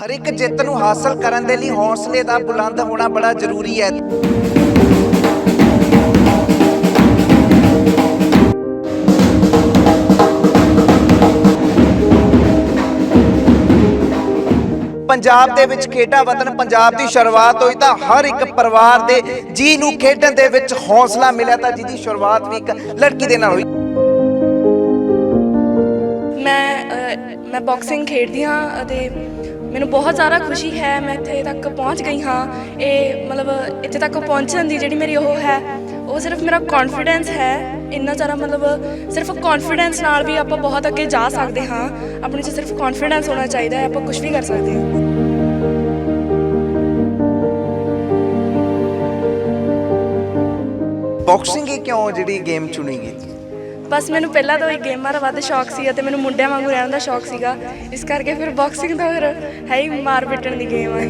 ਹਰ ਇੱਕ ਜਿੱਤ ਨੂੰ ਹਾਸਲ ਕਰਨ ਦੇ ਲਈ ਹੌਸਲੇ ਦਾ ਬੁਲੰਦ ਹੋਣਾ ਬੜਾ ਜ਼ਰੂਰੀ ਹੈ। ਪੰਜਾਬ ਦੇ ਵਿੱਚ ਖੇਡਾਂ ਵਤਨ ਪੰਜਾਬ ਦੀ ਸ਼ੁਰੂਆਤ ਹੋਈ ਤਾਂ ਹਰ ਇੱਕ ਪਰਿਵਾਰ ਦੇ ਜੀ ਨੂੰ ਖੇਡਣ ਦੇ ਵਿੱਚ ਹੌਸਲਾ ਮਿਲਿਆ ਤਾਂ ਜਿਹਦੀ ਸ਼ੁਰੂਆਤ ਵੀ ਇੱਕ ਲੜਕੀ ਦੇ ਨਾਲ ਹੋਈ। ਮੈਂ ਅ, ਮੈਂ ਬਾਕਸਿੰਗ ਖੇਡਦੀ ਹਾਂ ਅਤੇ ਮੈਨੂੰ ਬਹੁਤ ਜ਼ਿਆਦਾ ਖੁਸ਼ੀ ਹੈ, ਮੈਂ ਇੱਥੇ ਤੱਕ ਪਹੁੰਚ ਗਈ ਹਾਂ। ਇਹ ਮਤਲਬ ਇੱਥੇ ਤੱਕ ਪਹੁੰਚਣ ਦੀ ਜਿਹੜੀ ਮੇਰੀ ਉਹ ਹੈ, ਉਹ ਸਿਰਫ ਮੇਰਾ ਕੌਨਫੀਡੈਂਸ ਹੈ। ਇੰਨਾ ਜ਼ਿਆਦਾ ਮਤਲਬ ਸਿਰਫ ਕੌਨਫੀਡੈਂਸ ਨਾਲ ਵੀ ਆਪਾਂ ਬਹੁਤ ਅੱਗੇ ਜਾ ਸਕਦੇ ਹਾਂ। ਆਪਣੇ 'ਚ ਸਿਰਫ ਕੌਨਫੀਡੈਂਸ ਹੋਣਾ ਚਾਹੀਦਾ ਹੈ, ਆਪਾਂ ਕੁਝ ਵੀ ਕਰ ਸਕਦੇ ਹਾਂ। ਬਾਕਸਿੰਗ ਹੀ ਕਿਉਂ ਜਿਹੜੀ ਗੇਮ ਚੁਣੀ ਗਈ? ਬਸ ਮੈਨੂੰ ਪਹਿਲਾਂ ਤੋਂ ਹੀ ਗੇਮਾਂ ਦਾ ਵੱਧ ਸ਼ੌਕ ਸੀ ਅਤੇ ਮੈਨੂੰ ਮੁੰਡਿਆਂ ਵਾਂਗੂ ਰਹਿਣ ਦਾ ਸ਼ੌਕ ਸੀਗਾ। ਇਸ ਕਰਕੇ ਫਿਰ ਬਾਕਸਿੰਗ ਦਾ ਫਿਰ ਹੈ ਹੀ ਮਾਰ ਪਿੱਟਣ ਦੀ ਗੇਮ ਆ ਇਹ।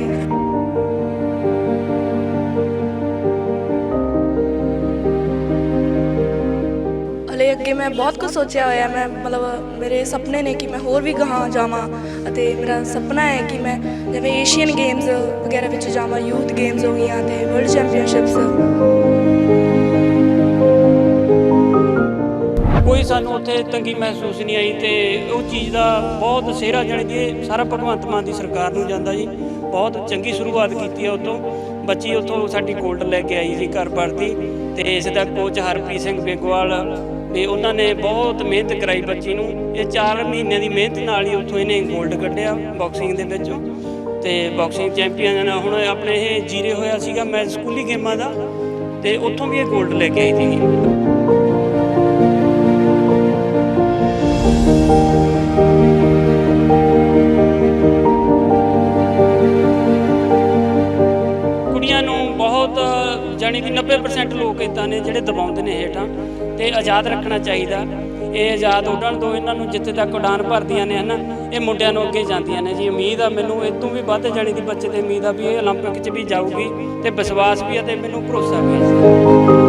ਹਲੇ ਅੱਗੇ ਮੈਂ ਬਹੁਤ ਕੁਝ ਸੋਚਿਆ ਹੋਇਆ, ਮੈਂ ਮਤਲਬ ਮੇਰੇ ਸੁਪਨੇ ਨੇ ਕਿ ਮੈਂ ਹੋਰ ਵੀ ਗਾਹਾਂ ਜਾਵਾਂ ਅਤੇ ਮੇਰਾ ਸੁਪਨਾ ਹੈ ਕਿ ਮੈਂ ਜਿਵੇਂ ਏਸ਼ੀਅਨ ਗੇਮਸ ਵਗੈਰਾ ਵਿੱਚ ਜਾਵਾਂ ਯੂਥ ਗੇਮਸ ਹੋ ਗਈਆਂ ਤੇ ਵਰਲਡ ਚੈਂਪੀਅਨਸ਼ਿਪਸ ਕੋਈ ਸਾਨੂੰ ਉੱਥੇ ਤੰਗੀ ਮਹਿਸੂਸ ਨਹੀਂ ਆਈ ਤੇ ਉਹ ਚੀਜ਼ ਦਾ ਬਹੁਤ ਸਿਹਰਾ ਜਾਣੀ ਕਿ ਸਾਰਾ ਭਗਵੰਤ ਮਾਨ ਦੀ ਸਰਕਾਰ ਨੂੰ ਜਾਂਦਾ ਜੀ। ਬਹੁਤ ਚੰਗੀ ਸ਼ੁਰੂਆਤ ਕੀਤੀ ਹੈ ਉਤੋਂ ਬੱਚੀ ਉਤੋਂ ਸਾਡੀ ਗੋਲਡ ਲੈ ਕੇ ਆਈ ਸੀ ਘਰ ਪੜਦੀ ਤੇ ਇਸ ਦਾ ਕੋਚ ਹਰਪ੍ਰੀਤ ਸਿੰਘ ਬੇਗਵਾਲ ਤੇ ਉਹਨਾਂ ਨੇ ਬਹੁਤ ਮਿਹਨਤ ਕਰਾਈ ਬੱਚੀ ਨੂੰ। ਇਹ 4 ਮਹੀਨਿਆਂ ਦੀ ਮਿਹਨਤ ਨਾਲ ਹੀ ਉੱਥੋਂ ਇਹਨੇ ਗੋਲਡ ਕੱਢਿਆ ਬਾਕਸਿੰਗ ਦੇ ਵਿੱਚੋਂ। ਤੇ ਬਾਕਸਿੰਗ ਚੈਂਪੀਅਨ ਹੁਣ ਆਪਣੇ ਇਹ ਜੀਰੇ ਹੋਇਆ ਸੀਗਾ ਮੈਚ ਸਕੂਲੀ ਗੇਮਾਂ ਦਾ ਤੇ ਉੱਥੋਂ ਵੀ ਇਹ ਗੋਲਡ ਲੈ ਕੇ ਆਈ ਸੀ ਜਾਣੀ ਕਿ 90% ਲੋਕ ਇਦਾਂ ਨੇ ਜਿਹੜੇ ਦਬਾਉਂਦੇ ਨੇ ਹੇਠਾਂ ਤੇ ਆਜ਼ਾਦ ਰੱਖਣਾ ਚਾਹੀਦਾ ਇਹ ਆਜ਼ਾਦ ਉੱਡਣ ਤੋਂ ਇਹਨਾਂ ਨੂੰ ਜਿੱਥੇ ਤੱਕ ਉਡਾਨ ਭਰਦੀਆਂ ਨੇ ਹਨਾ ਇਹ ਮੁੰਡਿਆਂ ਨੂੰ ਅੱਗੇ ਜਾਂਦੀਆਂ ਨੇ ਜੀ ਉਮੀਦ ਆ ਮੈਨੂੰ ਇਹ ਤੋਂ ਵੀ ਵੱਧ ਜਾਣੀ ਦੀ ਬੱਚੇ ਤੇ ਉਮੀਦ ਆ ਵੀ ਇਹ 올림픽 'ਚ ਵੀ ਜਾਊਗੀ ਤੇ ਵਿਸ਼ਵਾਸ ਵੀ ਆ ਤੇ ਮੈਨੂੰ ਭਰੋਸਾ ਵੀ ਹੈ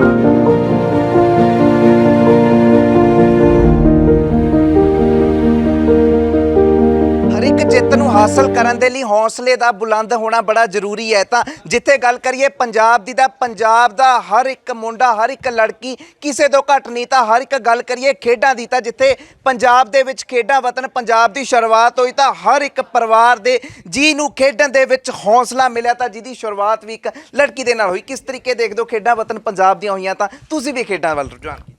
ਹਾਸਲ ਕਰਨ ਦੇ ਲਈ ਹੌਸਲੇ ਦਾ ਬੁਲੰਦ ਹੋਣਾ ਬੜਾ ਜ਼ਰੂਰੀ ਹੈ। ਤਾਂ ਜਿੱਥੇ ਗੱਲ ਕਰੀਏ ਪੰਜਾਬ ਦੀ ਤਾਂ ਪੰਜਾਬ ਦਾ ਹਰ ਇੱਕ ਮੁੰਡਾ, ਹਰ ਇੱਕ ਲੜਕੀ ਕਿਸੇ ਤੋਂ ਘੱਟ ਨਹੀਂ। ਤਾਂ ਹਰ ਇੱਕ ਗੱਲ ਕਰੀਏ ਖੇਡਾਂ ਦੀ ਤਾਂ ਜਿੱਥੇ ਪੰਜਾਬ ਦੇ ਵਿੱਚ ਖੇਡਾਂ ਵਤਨ ਪੰਜਾਬ ਦੀ ਸ਼ੁਰੂਆਤ ਹੋਈ ਤਾਂ ਹਰ ਇੱਕ ਪਰਿਵਾਰ ਦੇ ਜੀ ਨੂੰ ਖੇਡਣ ਦੇ ਵਿੱਚ ਹੌਸਲਾ ਮਿਲਿਆ। ਤਾਂ ਜਿਹਦੀ ਸ਼ੁਰੂਆਤ ਵੀ ਇੱਕ ਲੜਕੀ ਦੇ ਨਾਲ ਹੋਈ। ਕਿਸ ਤਰੀਕੇ ਦੇਖਦੇ ਹੋ ਖੇਡਾਂ ਵਤਨ ਪੰਜਾਬ ਦੀਆਂ ਹੋਈਆਂ ਤਾਂ? ਤੁਸੀਂ ਵੀ ਖੇਡਾਂ ਵੱਲ ਰੁਝਾਨ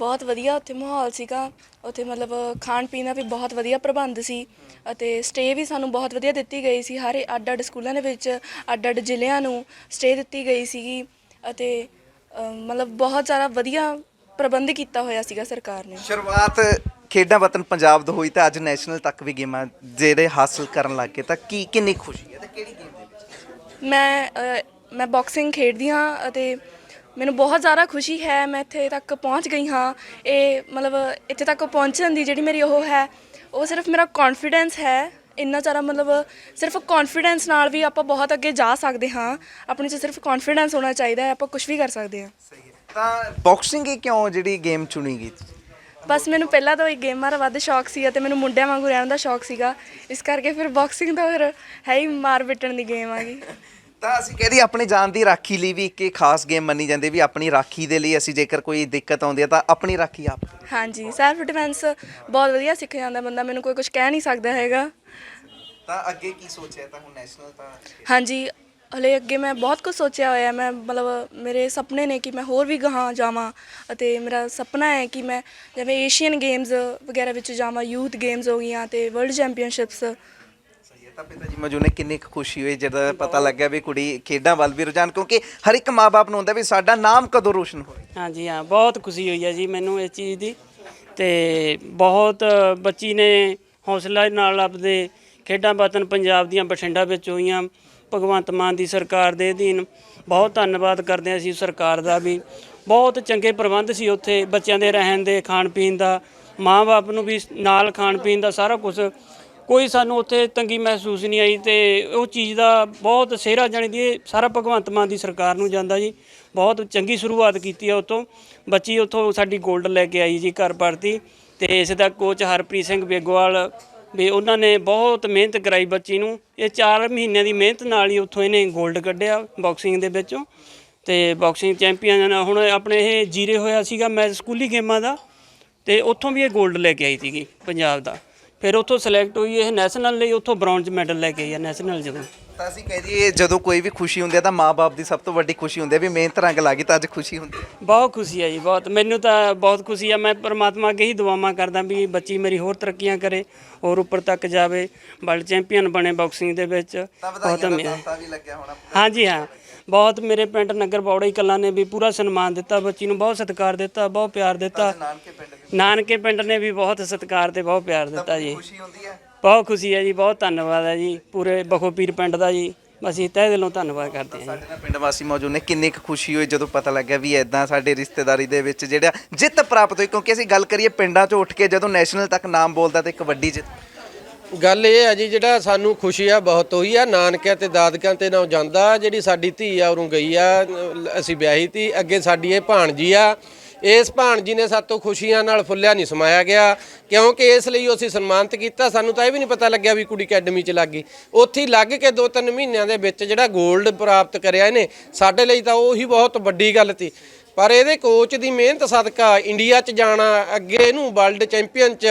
ਬਹੁਤ ਵਧੀਆ ਉੱਥੇ ਮਾਹੌਲ ਸੀਗਾ। ਉੱਥੇ ਮਤਲਬ ਖਾਣ ਪੀਣ ਦਾ ਵੀ ਬਹੁਤ ਵਧੀਆ ਪ੍ਰਬੰਧ ਸੀ ਅਤੇ ਸਟੇ ਵੀ ਸਾਨੂੰ ਬਹੁਤ ਵਧੀਆ ਦਿੱਤੀ ਗਈ ਸੀ। ਹਰ ਅੱਡ ਅੱਡ ਸਕੂਲਾਂ ਦੇ ਵਿੱਚ ਅੱਡ ਅੱਡ ਜ਼ਿਲ੍ਹਿਆਂ ਨੂੰ ਸਟੇ ਦਿੱਤੀ ਗਈ ਸੀਗੀ ਅਤੇ ਅ, ਮਤਲਬ ਬਹੁਤ ਜ਼ਿਆਦਾ ਵਧੀਆ ਪ੍ਰਬੰਧ ਕੀਤਾ ਹੋਇਆ ਸੀਗਾ ਸਰਕਾਰ ਨੇ। ਸ਼ੁਰੂਆਤ ਖੇਡਾਂ ਵਤਨ ਪੰਜਾਬ ਤੋਂ ਹੋਈ ਤਾਂ ਅੱਜ ਨੈਸ਼ਨਲ ਤੱਕ ਵੀ ਗੇਮਾਂ ਜਿਹੜੇ ਹਾਸਲ ਕਰਨ ਲੱਗ ਗਏ ਤਾਂ ਕੀ ਕਿੰਨੀ ਖੁਸ਼ੀ ਹੈ ਤੇ ਕਿਹੜੀ ਗੇਮ ਦੇ ਵਿੱਚ? ਮੈਂ ਅ, ਮੈਂ ਬਾਕਸਿੰਗ ਖੇਡਦੀ ਹਾਂ ਅਤੇ ਮੈਨੂੰ ਬਹੁਤ ਜ਼ਿਆਦਾ ਖੁਸ਼ੀ ਹੈ ਮੈਂ ਇੱਥੇ ਤੱਕ ਪਹੁੰਚ ਗਈ ਹਾਂ। ਇਹ ਮਤਲਬ ਇੱਥੇ ਤੱਕ ਪਹੁੰਚਣ ਦੀ ਜਿਹੜੀ ਮੇਰੀ ਉਹ ਹੈ ਉਹ ਸਿਰਫ ਮੇਰਾ ਕੌਨਫੀਡੈਂਸ ਹੈ। ਇੰਨਾ ਜ਼ਿਆਦਾ ਮਤਲਬ ਸਿਰਫ ਕੌਨਫੀਡੈਂਸ ਨਾਲ ਵੀ ਆਪਾਂ ਬਹੁਤ ਅੱਗੇ ਜਾ ਸਕਦੇ ਹਾਂ। ਆਪਣੇ 'ਚ ਸਿਰਫ ਕੌਨਫੀਡੈਂਸ ਹੋਣਾ ਚਾਹੀਦਾ ਹੈ ਆਪਾਂ ਕੁਝ ਵੀ ਕਰ ਸਕਦੇ ਹਾਂ। ਸਹੀ ਹੈ। ਤਾਂ ਬਾਕਸਿੰਗ ਹੀ ਕਿਉਂ ਜਿਹੜੀ ਗੇਮ ਚੁਣੀ ਗਈ? ਬਸ ਮੈਨੂੰ ਪਹਿਲਾਂ ਤੋਂ ਹੀ ਗੇਮਾਂ ਦਾ ਵੱਧ ਸ਼ੌਕ ਸੀ ਅਤੇ ਮੈਨੂੰ ਮੁੰਡਿਆਂ ਵਾਂਗੂ ਰਹਿਣ ਦਾ ਸ਼ੌਕ ਸੀਗਾ। ਇਸ ਕਰਕੇ ਫਿਰ ਬਾਕਸਿੰਗ ਤਾਂ ਫਿਰ ਹੈ ਹੀ ਮਾਰ ਪਿੱਟਣ ਦੀ ਗੇਮ ਆ ਗਈ। ਤਾਂ ਅਸੀਂ ਕਹਦੀ ਆਪਣੀ ਜਾਨ ਦੀ ਰਾਖੀ ਲਈ ਵੀ ਇੱਕ ਇਹ ਖਾਸ ਗੇਮ ਮੰਨੀ ਜਾਂਦੀ ਵੀ ਆਪਣੀ ਰਾਖੀ ਦੇ ਲਈ ਅਸੀਂ ਜੇਕਰ ਕੋਈ ਦਿੱਕਤ ਆਉਂਦੀ ਹੈ ਤਾਂ ਆਪਣੀ ਰਾਖੀ ਆਪ ਹਾਂਜੀ ਸੈਲਫ ਡਿਫੈਂਸ ਬਹੁਤ ਵਧੀਆ ਸਿੱਖ ਜਾਂਦਾ ਬੰਦਾ ਮੈਨੂੰ ਕੋਈ ਕੁਝ ਕਹਿ ਨਹੀਂ ਸਕਦਾ ਹੈਗਾ। ਤਾਂ ਅੱਗੇ ਕੀ ਸੋਚਿਆ ਤਾਂ ਹੁਣ ਨੈਸ਼ਨਲ ਤਾਂ ਹਾਂਜੀ ਹਲੇ ਅੱਗੇ ਮੈਂ ਬਹੁਤ ਕੁਝ ਸੋਚਿਆ ਹੋਇਆ ਮੈਂ ਮਤਲਬ ਮੇਰੇ ਸੁਪਨੇ ਨੇ ਕਿ ਮੈਂ ਹੋਰ ਵੀ ਗਾਹਾਂ ਜਾਵਾਂ ਅਤੇ ਮੇਰਾ ਸੁਪਨਾ ਹੈ ਕਿ ਮੈਂ ਜਿਵੇਂ ਏਸ਼ੀਅਨ ਗੇਮਸ ਵਗੈਰਾ ਵਿੱਚ ਜਾਵਾਂ ਯੂਥ ਗੇਮਸ ਹੋ ਗਈਆਂ ਤੇ ਵਰਲਡ ਚੈਂਪੀਅਨਸ਼ਿਪਸ ਸਹੀ ਹੈ ਤਾਂ ਪਿਤਾ ਜੀ ਮਜੂ ਨੇ ਕਿੰਨੀ ਕੁ ਖੁਸ਼ੀ ਹੋਈ ਜਦੋਂ ਪਤਾ ਲੱਗਿਆ ਵੀ ਕੁੜੀ ਖੇਡਾਂ ਵੱਲ ਵੀ ਰੁਝਾਨ ਕਿਉਂਕਿ ਹਰ ਇੱਕ ਮਾਪੇ ਨੂੰ ਹੁੰਦਾ ਵੀ ਸਾਡਾ ਨਾਮ ਕਦੋਂ ਰੋਸ਼ਨ ਹੋਵੇ ਹਾਂਜੀ ਹਾਂ ਬਹੁਤ ਖੁਸ਼ੀ ਹੋਈ ਹੈ ਜੀ ਮੈਨੂੰ ਇਸ ਚੀਜ਼ ਦੀ। ਤੇ ਬਹੁਤ ਬੱਚੀ ਨੇ ਹੌਸਲਾ ਨਾਲ ਆਪਦੇ ਖੇਡਾਂ ਵਤਨ ਪੰਜਾਬ ਦੀਆਂ ਬਠਿੰਡਾ ਵਿੱਚ ਹੋਈਆਂ। ਭਗਵੰਤ ਮਾਨ ਦੀ ਸਰਕਾਰ ਦੇ ਅਧੀਨ ਬਹੁਤ ਧੰਨਵਾਦ ਕਰਦੇ ਹਾਂ ਅਸੀਂ ਸਰਕਾਰ ਦਾ ਵੀ। ਬਹੁਤ ਚੰਗੇ ਪ੍ਰਬੰਧ ਸੀ ਉੱਥੇ ਬੱਚਿਆਂ ਦੇ ਰਹਿਣ ਦੇ ਖਾਣ ਪੀਣ ਦਾ। ਮਾਂ-ਬਾਪ ਨੂੰ ਵੀ ਨਾਲ ਖਾਣ ਪੀਣ ਦਾ ਸਾਰਾ ਕੁਝ ਕੋਈ ਸਾਨੂੰ ਉੱਥੇ ਤੰਗੀ ਮਹਿਸੂਸ ਨਹੀਂ ਆਈ ਤੇ ਉਹ ਚੀਜ਼ ਦਾ ਬਹੁਤ ਸਿਹਰਾ ਜਾਣੀ ਦੀ ਇਹ ਸਾਰਾ ਭਗਵੰਤ ਮਾਨ ਦੀ ਸਰਕਾਰ ਨੂੰ ਜਾਂਦਾ ਜੀ। ਬਹੁਤ ਚੰਗੀ ਸ਼ੁਰੂਆਤ ਕੀਤੀ ਆ ਉਤੋਂ ਬੱਚੀ ਉੱਥੋਂ ਸਾਡੀ ਗੋਲਡ ਲੈ ਕੇ ਆਈ ਜੀ ਘਰ ਪੜਦੀ ਤੇ ਇਸ ਦਾ ਕੋਚ ਹਰਪ੍ਰੀਤ ਸਿੰਘ ਬੇਗਵਾਲ ਵੀ ਉਹਨਾਂ ਨੇ ਬਹੁਤ ਮਿਹਨਤ ਕਰਾਈ ਬੱਚੀ ਨੂੰ। ਇਹ 4 ਮਹੀਨਿਆਂ ਦੀ ਮਿਹਨਤ ਨਾਲ ਹੀ ਉੱਥੋਂ ਇਹਨੇ 골ਡ ਕੱਢਿਆ ਬਾਕਸਿੰਗ ਦੇ ਵਿੱਚੋਂ। ਤੇ ਬਾਕਸਿੰਗ ਚੈਂਪੀਅਨ ਹੁਣ ਆਪਣੇ ਇਹ ਜੀਰੇ ਹੋਇਆ ਸੀਗਾ ਮੈਚ, ਸਕੂਲੀ ਗੇਮਾਂ ਦਾ। ਤੇ ਉੱਥੋਂ ਵੀ ਇਹ 골ਡ ਲੈ ਕੇ ਆਈ ਸੀਗੀ ਪੰਜਾਬ ਦਾ। ਫਿਰ ਉੱਥੋਂ ਸਿਲੈਕਟ ਹੋਈ ਇਹ ਨੈਸ਼ਨਲ ਲਈ ਉੱਥੋਂ ਬ੍ਰੌਂਜ਼ ਮੈਡਲ ਲੈ ਕੇ ਆਈ ਆ ਨੈਸ਼ਨਲ ਜਦੋਂ ਤਾਂ ਅਸੀਂ ਕਹਿ ਦਈਏ ਜਦੋਂ ਕੋਈ ਵੀ ਖੁਸ਼ੀ ਹੁੰਦੀ ਹੈ ਤਾਂ ਮਾਪੇ ਦੀ ਸਭ ਤੋਂ ਵੱਡੀ ਖੁਸ਼ੀ ਹੁੰਦੀ ਹੈ ਵੀ ਮਿਹਨਤ ਰੰਗ ਲੱਗੀ ਤਾਂ ਅੱਜ ਖੁਸ਼ੀ ਹੁੰਦੀ ਹੈ ਬਹੁਤ ਖੁਸ਼ੀ ਹੈ ਜੀ ਬਹੁਤ। ਮੈਨੂੰ ਤਾਂ ਬਹੁਤ ਖੁਸ਼ੀ ਆ ਮੈਂ ਪਰਮਾਤਮਾ ਅੱਗੇ ਹੀ ਦੁਆਵਾਂ ਕਰਦਾ ਵੀ ਬੱਚੀ ਮੇਰੀ ਹੋਰ ਤਰੱਕੀਆਂ ਕਰੇ ਹੋਰ ਉੱਪਰ ਤੱਕ ਜਾਵੇ ਵਰਲਡ ਚੈਂਪੀਅਨ ਬਣੇ ਬਾਕਸਿੰਗ ਦੇ ਵਿੱਚ। ਤਾਂ ਬਹੁਤ ਦਾ ਤਾਂਤਾ ਵੀ ਲੱਗਿਆ ਹੋਣਾ। ਹਾਂਜੀ ਹਾਂ। ਬਹੁਤ ਮੇਰੇ ਪਿੰਡ ਨਗਰ ਬੌੜਾ ਕਲਾਂ ਨੇ ਵੀ ਪੂਰਾ ਸਨਮਾਨ ਦਿੱਤਾ ਬੱਚੀ ਨੂੰ ਬਹੁਤ ਸਤਿਕਾਰ ਦਿੱਤਾ ਬਹੁਤ ਪਿਆਰ ਦਿੱਤਾ। ਨਾਨਕੇ ਪਿੰਡ ਵੀ ਨਾਨਕੇ ਪਿੰਡ ਨੇ ਵੀ ਬਹੁਤ ਸਤਿਕਾਰ ਤੇ ਬਹੁਤ ਪਿਆਰ ਦਿੱਤਾ ਜੀ। ਖੁਸ਼ੀ ਹੁੰਦੀ ਹੈ? ਬਹੁਤ ਖੁਸ਼ੀ ਹੈ ਜੀ ਬਹੁਤ ਧੰਨਵਾਦ ਹੈ ਜੀ ਪੂਰੇ ਬਖੋਪੀਰ ਪਿੰਡ ਦਾ ਜੀ। ਅਸੀਂ ਤਹਿ ਦਿਲੋਂ ਧੰਨਵਾਦ ਕਰਦੇ ਹਾਂ ਜੀ। ਸਾਡੇ ਨਾਲ ਪਿੰਡ ਵਾਸੀ ਮੌਜੂਦ ਨੇ ਕਿੰਨੀ ਕੁ ਖੁਸ਼ੀ ਹੋਈ ਜਦੋਂ ਪਤਾ ਲੱਗਿਆ ਵੀ ਐਦਾਂ ਸਾਡੇ ਰਿਸ਼ਤੇਦਾਰੀ ਦੇ ਵਿੱਚ ਜਿਹੜਾ ਜਿੱਤ ਪ੍ਰਾਪਤ ਹੋਈ ਕਿਉਂਕਿ ਅਸੀਂ ਗੱਲ ਕਰੀਏ ਪਿੰਡਾਂ 'ਚੋਂ ਉੱਠ ਕੇ ਜਦੋਂ ਨੈਸ਼ਨਲ ਤੱਕ ਨਾਮ ਬੋਲਦਾ ਤੇ ਇੱਕ ਵੱਡੀ ਜਿੱਤ। ਗੱਲ ਇਹ ਆ ਜੀ ਜਿਹੜਾ ਸਾਨੂੰ ਖੁਸ਼ੀ ਆ ਬਹੁਤ ਹੋਈ ਆ ਨਾਨਕਿਆਂ ਤੇ ਦਾਦਕਿਆਂ ਤੇ ਨਾ ਜਾਂਦਾ ਜਿਹੜੀ ਸਾਡੀ ਧੀ ਆ ਉਰੋਂ ਗਈ ਆ ਅ, ਅਸੀਂ ਵਿਆਹੀ ਤੀ ਅੱਗੇ ਸਾਡੀ ਇਹ ਭਾਣਜੀ ਆ। ਇਸ ਭਾਣਜੀ ਨੇ ਸਾਤੋਂ ਖੁਸ਼ੀਆਂ ਨਾਲ ਫੁੱਲਿਆ ਨਹੀਂ ਸਮਾਇਆ ਗਿਆ ਕਿਉਂਕਿ ਇਸ ਲਈ ਅਸੀਂ ਸਨਮਾਨਿਤ ਕੀਤਾ ਸਾਨੂੰ ਤਾਂ ਇਹ ਵੀ ਨਹੀਂ ਪਤਾ ਲੱਗਿਆ ਵੀ ਕੁੜੀ ਅਕੈਡਮੀ ਚ ਲੱਗ ਗਈ। ਉੱਥੇ ਲੱਗ ਕੇ ਦੋ ਤਿੰਨ ਮਹੀਨਿਆਂ ਦੇ ਵਿੱਚ ਜਿਹੜਾ 골ਡ ਪ੍ਰਾਪਤ ਕਰਿਆ ਇਹਨੇ ਸਾਡੇ ਲਈ ਤਾਂ ਉਹੀ ਬਹੁਤ ਵੱਡੀ ਗੱਲ ਸੀ। ਪਰ ਇਹਦੇ ਕੋਚ ਦੀ ਮਿਹਨਤ ਸਦਕਾ ਇੰਡੀਆ ਚ ਜਾਣਾ ਅੱਗੇ ਇਹਨੂੰ ਵਰਲਡ ਚੈਂਪੀਅਨ ਚ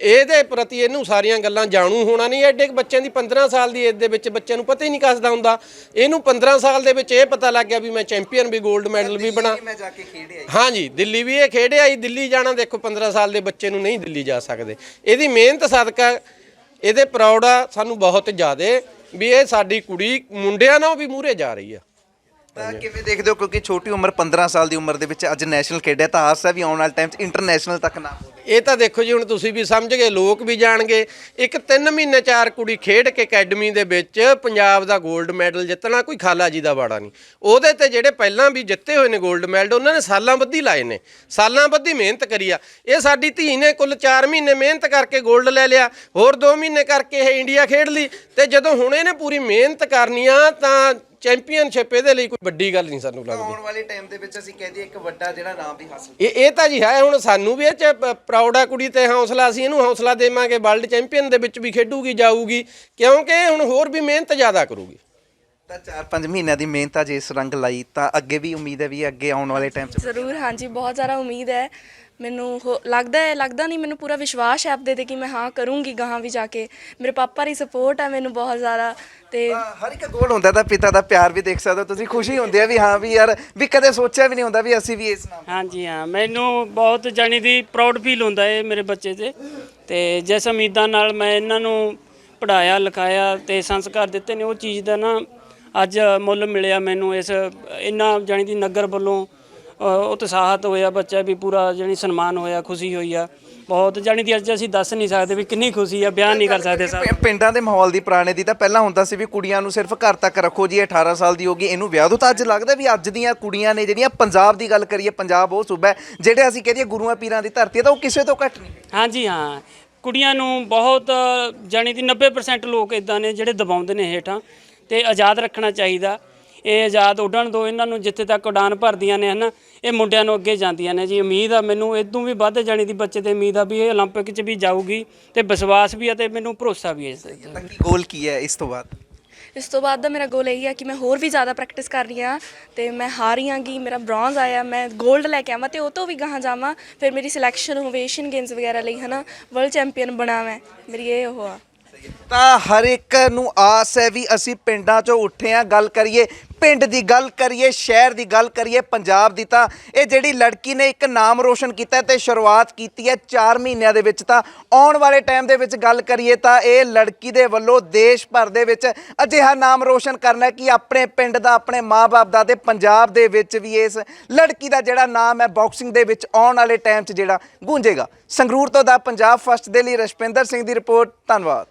ਇਹਦੇ ਪ੍ਰਤੀ ਇਹਨੂੰ ਸਾਰੀਆਂ ਗੱਲਾਂ ਜਾਣੂ ਹੋਣਾ ਨਹੀਂ ਐਡੇ ਕੁ ਬੱਚਿਆਂ ਦੀ 15 ਸਾਲ ਦੀ ਏਜ ਦੇ ਵਿੱਚ ਬੱਚਿਆਂ ਨੂੰ ਪਤਾ ਹੀ ਨਹੀਂ ਕੱਸਦਾ ਹੁੰਦਾ। ਇਹਨੂੰ 15 ਸਾਲ ਦੇ ਵਿੱਚ ਇਹ ਪਤਾ ਲੱਗ ਗਿਆ ਵੀ ਮੈਂ ਚੈਂਪੀਅਨ ਵੀ 골ਡ ਮੈਡਲ ਵੀ ਬਣਾ। ਮੈਂ ਜਾ ਕੇ ਖੇਡਿਆ ਹਾਂਜੀ ਦਿੱਲੀ ਵੀ ਇਹ ਖੇਡਿਆ ਹੀ ਦਿੱਲੀ ਜਾਣਾ ਦੇਖੋ 15 ਸਾਲ ਦੇ ਬੱਚੇ ਨੂੰ ਨਹੀਂ ਦਿੱਲੀ ਜਾ ਸਕਦੇ। ਇਹਦੀ ਮਿਹਨਤ ਸਦਕਾ ਇਹਦੇ ਪ੍ਰਾਊਡ ਆ ਸਾਨੂੰ ਬਹੁਤ ਜ਼ਿਆਦੇ ਵੀ ਇਹ ਸਾਡੀ ਕੁੜੀ ਮੁੰਡਿਆਂ ਨਾਲੋਂ ਵੀ ਮੂਹਰੇ ਜਾ ਰਹੀ ਆ। ਤਾਂ ਕਿਵੇਂ ਦੇਖਦੇ ਹੋ? ਕਿਉਂਕਿ ਛੋਟੀ ਉਮਰ 15 ਸਾਲ ਦੀ ਉਮਰ ਦੇ ਵਿੱਚ ਅੱਜ ਨੈਸ਼ਨਲ ਖੇਡਿਆ ਤਾਂ ਆਸ ਹੈ ਵੀ ਆਉਣ ਵਾਲੇ ਟਾਈਮ 'ਚ ਇੰਟਰਨੈਸ਼ਨਲ ਤੱਕ ਹੋਵੇ ਇਹ ਤਾਂ ਦੇਖੋ ਜੀ, ਹੁਣ ਤੁਸੀਂ ਵੀ ਸਮਝ ਗਏ, ਲੋਕ ਵੀ ਜਾਣਗੇ। ਇੱਕ ਤਿੰਨ ਮਹੀਨੇ ਚਾਰ ਕੁੜੀ ਖੇਡ ਕੇ ਅਕੈਡਮੀ ਦੇ ਵਿੱਚ ਪੰਜਾਬ ਦਾ 골ਡ ਮੈਡਲ ਜਿੱਤਣਾ ਕੋਈ ਖਾਲਾ ਜੀ ਦਾ ਬਾੜਾ ਨਹੀਂ। ਉਹਦੇ ਤੇ ਜਿਹੜੇ ਪਹਿਲਾਂ ਵੀ ਜਿੱਤੇ ਹੋਏ ਨੇ 골ਡ ਮੈਡਲ, ਉਹਨਾਂ ਨੇ ਸਾਲਾਂ ਬੱਧੀ ਲਾਏ ਨੇ। ਸਾਲਾਂ ਬੱਧੀ ਮਿਹਨਤ ਕਰੀ ਆ। ਇਹ ਸਾਡੀ ਧੀ ਨੇ ਕੁੱਲ 4 ਮਹੀਨੇ ਮਿਹਨਤ ਕਰਕੇ 골ਡ ਲੈ ਲਿਆ। ਹੋਰ 2 ਮਹੀਨੇ ਕਰਕੇ ਇਹ ਇੰਡੀਆ ਖੇਡ ਲਈ। ਤੇ ਜਦੋਂ ਹੁਣ ਇਹਨੇ ਪੂਰੀ ਮਿਹਨਤ ਕਰਨੀ ਆ, ਤਾਂ ਚੈਂਪੀਅਨਸ਼ਿਪ ਇਹਦੇ ਲਈ ਕੋਈ ਵੱਡੀ ਗੱਲ ਨਹੀਂ ਸਾਨੂੰ ਲੱਗਦੀ। ਆਉਣ ਵਾਲੇ ਟਾਈਮ ਦੇ ਵਿੱਚ ਅਸੀਂ ਕਹਿ ਦਈਏ ਇੱਕ ਵੱਡਾ ਜਿਹੜਾ ਨਾਮ ਵੀ ਹਾਸਲ ਇਹ ਇਹ ਤਾਂ ਜੀ ਹੈ ਹੁਣ ਸਾਨੂੰ ਵੀ ਇਹ ਚ ਪ੍ਰਾਊਡ ਆ ਕੁੜੀ ਤੇ ਹੌਸਲਾ ਅਸੀਂ ਇਹਨੂੰ ਹੌਸਲਾ ਦੇਵਾਂਗੇ ਵਰਲਡ ਚੈਂਪੀਅਨ ਦੇ ਵਿੱਚ ਵੀ ਖੇਡੂਗੀ ਜਾਊਗੀ ਕਿਉਂਕਿ ਹੁਣ ਹੋਰ ਵੀ ਮਿਹਨਤ ਜ਼ਿਆਦਾ ਕਰੂਗੀ। ਤਾਂ 4-5 ਮਹੀਨਿਆਂ ਦੀ ਮਿਹਨਤ ਆ ਜੇ ਇਸ ਰੰਗ ਲਾਈ ਤਾਂ ਅੱਗੇ ਵੀ ਉਮੀਦ ਹੈ ਵੀ ਅੱਗੇ ਆਉਣ ਵਾਲੇ ਟਾਈਮ 'ਚ ਜ਼ਰੂਰ ਹਾਂਜੀ ਬਹੁਤ ਜ਼ਿਆਦਾ ਉਮੀਦ ਹੈ। ਮੈਨੂੰ ਹੋ- ਲੱਗਦਾ ਹੈ ਲੱਗਦਾ ਨਹੀਂ ਮੈਨੂੰ ਪੂਰਾ ਵਿਸ਼ਵਾਸ ਹੈ ਆਪਦੇ ਤੇ ਕਿ ਮੈਂ ਹਾਂ ਕਰੂੰਗੀ ਗਾਹਾਂ ਵੀ ਜਾ ਕੇ। ਮੇਰੇ ਪਾਪਾ ਦੀ ਸਪੋਰਟ ਹੈ ਮੈਨੂੰ ਬਹੁਤ ਜ਼ਿਆਦਾ ਤੇ ਤਾਂ ਹਰ ਇੱਕ ਗੋਲ ਹੁੰਦਾ ਤਾਂ ਪਿਤਾ ਦਾ ਪਿਆਰ ਵੀ ਦੇਖ ਸਕਦੇ ਹੋ। ਤੁਸੀਂ ਖੁਸ਼ੀ ਹੁੰਦੀ ਹੈ ਵੀ ਹਾਂ ਵੀ ਯਾਰ ਵੀ ਕਦੇ ਸੋਚਿਆ ਵੀ ਨਹੀਂ ਹੁੰਦਾ ਵੀ ਅਸੀਂ ਵੀ ਇਸ ਨਾਮ ਹਾਂਜੀ ਹਾਂ ਮੈਨੂੰ ਬਹੁਤ ਜਾਣੀ ਦੀ ਪ੍ਰਾਊਡ ਫੀਲ ਹੁੰਦਾ ਹੈ ਮੇਰੇ ਬੱਚੇ ਤੇ। ਤੇ ਜਿਸ ਉਮੀਦਾਂ ਨਾਲ ਮੈਂ ਇਹਨਾਂ ਨੂੰ ਪੜਾਇਆ ਲਿਖਾਇਆ ਤੇ ਸੰਸਕਾਰ ਦਿੱਤੇ ਨੇ ਉਹ ਚੀਜ਼ ਦਾ ਨਾ ਅੱਜ ਮੁੱਲ ਮਿਲਿਆ ਮੈਨੂੰ ਇਸ ਇੰਨਾ ਜਾਣੀ ਦੀ ਨਗਰ ਵੱਲੋਂ ਉਤਸ਼ਾਹਤ ਹੋਇਆ ਬੱਚਾ ਵੀ ਪੂਰਾ ਜਾਣੀ ਸਨਮਾਨ ਹੋਇਆ ਖੁਸ਼ੀ ਹੋਈ ਆ। ਬਹੁਤ ਜਾਣੀ ਦੀ ਅੱਜ ਅਸੀਂ ਦੱਸ ਨਹੀਂ ਸਕਦੇ ਵੀ ਕਿੰਨੀ ਖੁਸ਼ੀ ਆ ਬਿਆਨ ਨਹੀਂ ਕਰ ਸਕਦੇ ਸਰ। ਪਿੰ- ਪਿੰਡਾਂ ਦੇ ਮਾਹੌਲ ਦੀ ਪੁਰਾਣੇ ਦੀ ਤਾਂ ਪਹਿਲਾਂ ਹੁੰਦਾ ਸੀ ਵੀ ਕੁੜੀਆਂ ਨੂੰ ਸਿਰਫ ਘਰ ਤੱਕ ਰੱਖੋ ਜੀ ਇਹ 18 ਸਾਲ ਦੀ ਹੋ ਗਈ ਇਹਨੂੰ ਵਿਆਹ ਦੋ। ਤਾਂ ਅੱਜ ਲੱਗਦਾ ਵੀ ਅੱਜ ਦੀਆਂ ਕੁੜੀਆਂ ਨੇ ਜਿਹੜੀਆਂ ਪੰਜਾਬ ਦੀ ਗੱਲ ਕਰੀਏ ਪੰਜਾਬ ਉਹ ਸੂਬਾ ਹੈ ਜਿਹੜੇ ਅਸੀਂ ਕਹਦੇ ਗੁਰੂਆਂ ਪੀਰਾਂ ਦੀ ਧਰਤੀ ਹੈ ਤਾਂ ਉਹ ਕਿਸੇ ਤੋਂ ਘੱਟ ਨਹੀਂ। ਹਾਂਜੀ ਹਾਂ ਕੁੜੀਆਂ ਨੂੰ ਬਹੁਤ ਜਾਣੀ ਦੀ 90% ਲੋਕ ਇਦਾਂ ਨੇ ਜਿਹੜੇ ਦਬਾਉਂਦੇ ਨੇ ਹੇਠਾਂ। ਤੇ ਆਜ਼ਾਦ ਰੱਖਣਾ ਚਾਹੀਦਾ। ਇਹ ਆਜ਼ਾਦ ਉਡਣ ਦੋ ਇਹਨਾਂ ਨੂੰ ਜਿੱਥੇ ਤੱਕ ਉਡਾਨ ਭਰਦੀਆਂ ਨੇ ਹਨਾ ਇਹ ਮੁੰਡਿਆਂ ਨੂੰ ਅੱਗੇ ਜਾਂਦੀਆਂ ਨੇ। ਜੀ ਉਮੀਦ ਆ ਮੈਨੂੰ ਇਦੋਂ ਵੀ ਵੱਧ ਜਾਣੀ ਦੀ ਬੱਚੇ ਤੇ ਉਮੀਦ ਆ ਵੀ ਇਹ 올림픽 'ਚ ਵੀ ਜਾਊਗੀ ਤੇ ਵਿਸ਼ਵਾਸ ਵੀ ਆ ਤੇ ਮੈਨੂੰ ਭਰੋਸਾ ਵੀ ਹੈ ਇਸ ਤੇ। ਗੋਲ ਕੀ ਹੈ ਇਸ ਤੋਂ ਬਾਅਦ? ਇਸ ਤੋਂ ਬਾਅਦ ਦਾ ਮੇਰਾ ਗੋਲ ਇਹ ਆ ਕਿ ਮੈਂ ਹੋਰ ਵੀ ਜ਼ਿਆਦਾ ਪ੍ਰੈਕਟਿਸ ਕਰ ਰਹੀ ਹਾਂ ਤੇ ਮੈਂ ਹਾਰੀ ਆਂਗੀ ਮੇਰਾ ਬ੍ਰੌਂਜ਼ ਆਇਆ ਮੈਂ 골ਡ ਲੈ ਕੇ ਆਵਾਂ ਤੇ ਉਹ ਤੋਂ ਵੀ ਗਾਹਾਂ ਜਾਵਾਂ ਫਿਰ ਮੇਰੀ ਸਿਲੈਕਸ਼ਨ ਹੋਵੇ ਏਸ਼ੀਅਨ ਗੇਮਸ ਵਗੈਰਾ ਲਈ ਹਨਾ ਵਰਲਡ ਚੈਂਪੀਅਨ ਬਣਾਵਾਂ ਮੇਰੀ ਇਹ ਉਹ ਆ। ਤਾਂ ਹਰ ਇੱਕ ਨੂੰ ਆਸ ਹੈ ਵੀ ਅਸੀਂ ਪਿੰਡਾਂ 'ਚੋਂ ਉੱਠੇ ਆ ਗੱਲ ਕਰੀਏ, ਪਿੰਡ ਦੀ ਗੱਲ ਕਰੀਏ, ਸ਼ਹਿਰ ਦੀ ਗੱਲ ਕਰੀਏ, ਪੰਜਾਬ ਦੀ ਤਾਂ ਇਹ ਜਿਹੜੀ ਲੜਕੀ ਨੇ ਇੱਕ ਨਾਮ ਰੋਸ਼ਨ ਕੀਤਾ ਹੈ ਤੇ ਸ਼ੁਰੂਆਤ ਕੀਤੀ ਹੈ 4 ਮਹੀਨਿਆਂ ਦੇ ਵਿੱਚ, ਤਾਂ ਆਉਣ ਵਾਲੇ ਟਾਈਮ ਦੇ ਵਿੱਚ ਗੱਲ ਕਰੀਏ ਤਾਂ ਇਹ ਲੜਕੀ ਦੇ ਵੱਲੋਂ ਦੇਸ਼ ਭਰ ਦੇ ਵਿੱਚ ਅਜਿਹਾ ਨਾਮ ਰੋਸ਼ਨ ਕਰਨਾ ਕਿ ਆਪਣੇ ਪਿੰਡ ਦਾ, ਆਪਣੇ ਮਾਪੇ ਦਾ ਤੇ ਪੰਜਾਬ ਦੇ ਵਿੱਚ ਵੀ ਇਸ ਲੜਕੀ ਦਾ ਜਿਹੜਾ ਨਾਮ ਹੈ ਬਾਕਸਿੰਗ ਦੇ ਵਿੱਚ ਆਉਣ ਵਾਲੇ ਟਾਈਮ 'ਚ ਜਿਹੜਾ ਗੂੰਜੇਗਾ। ਸੰਗਰੂਰ ਤੋਂ ਦਾ ਪੰਜਾਬ ਫਸਟ ਦੇ ਲਈ ਰਸ਼ਪਿੰਦਰ ਸਿੰਘ ਦੀ ਰਿਪੋਰਟ, ਧੰਨਵਾਦ।